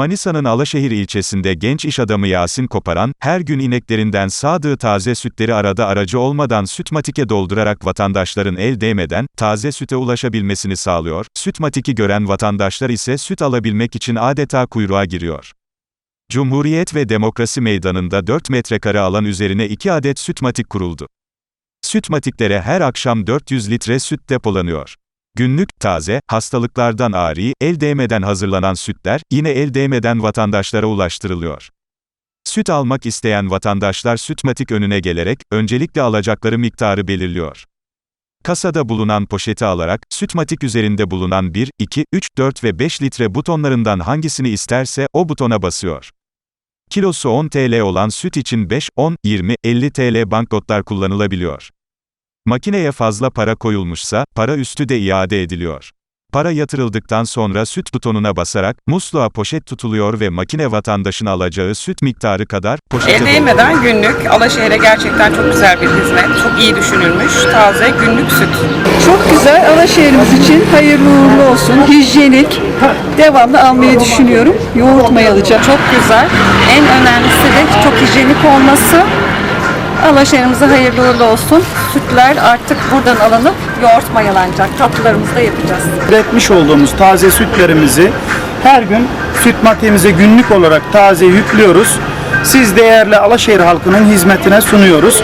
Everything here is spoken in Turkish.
Manisa'nın Alaşehir ilçesinde genç iş adamı Yasin Koparan, her gün ineklerinden sağdığı taze sütleri arada aracı olmadan sütmatike doldurarak vatandaşların el değmeden, taze süte ulaşabilmesini sağlıyor, sütmatiki gören vatandaşlar ise süt alabilmek için adeta kuyruğa giriyor. Cumhuriyet ve Demokrasi Meydanı'nda 4 metrekare alan üzerine 2 adet sütmatik kuruldu. Sütmatiklere her akşam 400 litre süt depolanıyor. Günlük, taze, hastalıklardan ari, el değmeden hazırlanan sütler, yine el değmeden vatandaşlara ulaştırılıyor. Süt almak isteyen vatandaşlar sütmatik önüne gelerek, öncelikle alacakları miktarı belirliyor. Kasada bulunan poşeti alarak, sütmatik üzerinde bulunan 1, 2, 3, 4 ve 5 litre butonlarından hangisini isterse, o butona basıyor. Kilosu 10 TL olan süt için 5, 10, 20, 50 TL banknotlar kullanılabiliyor. Makineye fazla para koyulmuşsa, para üstü de iade ediliyor. Para yatırıldıktan sonra süt butonuna basarak, musluğa poşet tutuluyor ve makine vatandaşın alacağı süt miktarı kadar, poşete El değmeden günlük Alaşehir'e gerçekten çok güzel bir hizmet. Çok iyi düşünülmüş. Taze günlük süt. Çok güzel. Alaşehir'imiz için hayırlı uğurlu olsun. Hijyenik. Devamlı almayı düşünüyorum. Yoğurt mayalayacağım. Çok güzel. En önemlisi de çok hijyenik olması. Alaşehir'imize hayırlı uğurlu olsun. Sütler artık buradan alınıp yoğurt mayalanacak. Tatlılarımızı da yapacağız. üretmiş olduğumuz taze sütlerimizi her gün süt maddemize günlük olarak taze yüklüyoruz. Siz değerli Alaşehir halkının hizmetine sunuyoruz.